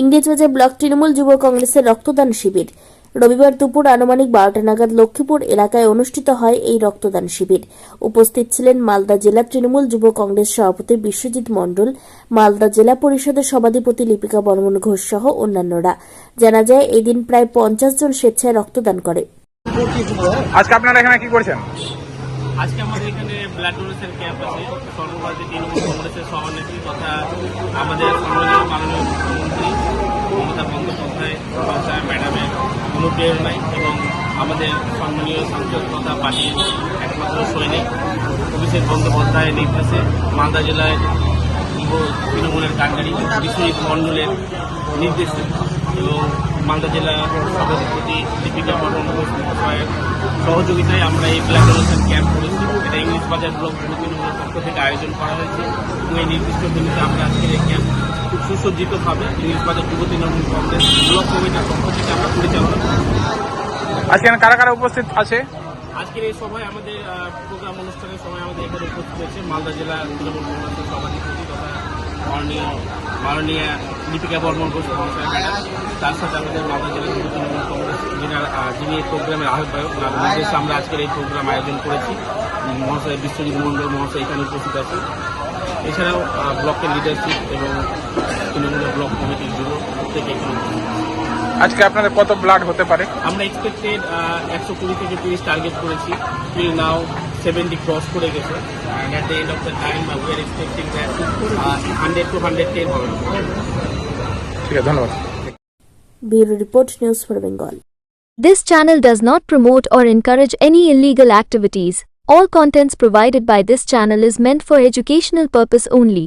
Englishbazar block Trinamool যুব কংগ্রেসের রক্তদান শিবির। রবিবার দুপুর আনুমানিক বারোটা নাগাদ লক্ষ্মীপুর এলাকায় অনুষ্ঠিত হয় এই রক্তদান শিবির। উপস্থিত ছিলেন মালদা জেলা তৃণমূল যুব কংগ্রেস সভাপতি বিশ্বজিৎ মণ্ডল মালদা জেলা পরিষদের সভাধিপতি লিপিকা বর্মন ঘোষ সহ অন্যান্যরা। জানা যায় এদিন প্রায় পঞ্চাশ জন স্বেচ্ছায় রক্তদান করে। আজকে আপনারা এখানে কি করছেন? আজকে আমাদের এখানে ব্লাড ডোনেশন ক্যাম্প আছে। সর্বভারতীয় তৃণমূল কংগ্রেসের সভানেত্রী তথা আমাদের মাননীয় অনুপ্রেরণায় এবং আমাদের সম্মানীয় তথা পার্টির একমাত্র সৈনিক, অভিষেক বন্দ্যোপাধ্যায়ের নির্দেশে মালদা জেলায় তৃণমূলের কাণ্ডারি বিশ্বজিৎ মণ্ডলের নির্দেশে এবং মালদা জেলা সভাপতি দীপিকা ঘোষ মহাশয়ের সহযোগিতায় আমরা এই ব্লাড ডোনেশন ক্যাম্প করেছি। এটা ইংলিশ বাজার ব্লক তৃণমূলের পক্ষ থেকে আয়োজন করা হয়েছে এবং এই নির্দিষ্ট দিনতে আমরা আজকের এই ক্যাম্প খুব সুসজ্জিতভাবে ইংলিশ বাজার যুব তৃণমূল কংগ্রেস ব্লক কমিটির পক্ষ থেকে আমরা আজকে কারা কারা উপস্থিত আছে? আজকের এই সভায় আমাদের প্রোগ্রাম অনুষ্ঠানের সময় আমাদের এখানে উপস্থিত হয়েছে মালদা জেলা তৃণমূল কংগ্রেসের সভাধিপতি তথা মাননীয় দীপিকা বর্মন ঘোষ তার সাথে আমাদের মালদা জেলা তৃণমূল কংগ্রেস যিনি এই প্রোগ্রামের আহ্বায়ক আমরা আজকের এই প্রোগ্রাম আয়োজন করেছি। মহাশয় বিশ্বজিৎ মণ্ডল মহাশয় এখানে উপস্থিত আছে এছাড়াও ব্লকের লিডারশিপ এবং তৃণমূলের ব্লক কমিটির যুব প্রত্যেকে এখানে। আজকে আপনাদের কত ব্লাড হতে পারে আমরা এক্সপেক্টেড একশো কুড়ি থেকে তিরিশ টার্গেট করেছি টিল নাও সেভেন্টি ক্রস করে গেছে and at the end of the time we are expecting that hundred to hundred ten হবে ঠিক আছে ধন্যবাদ bureau report news for Bengal This channel does not promote or encourage any illegal activities. All contents provided by this channel is meant for educational purpose only.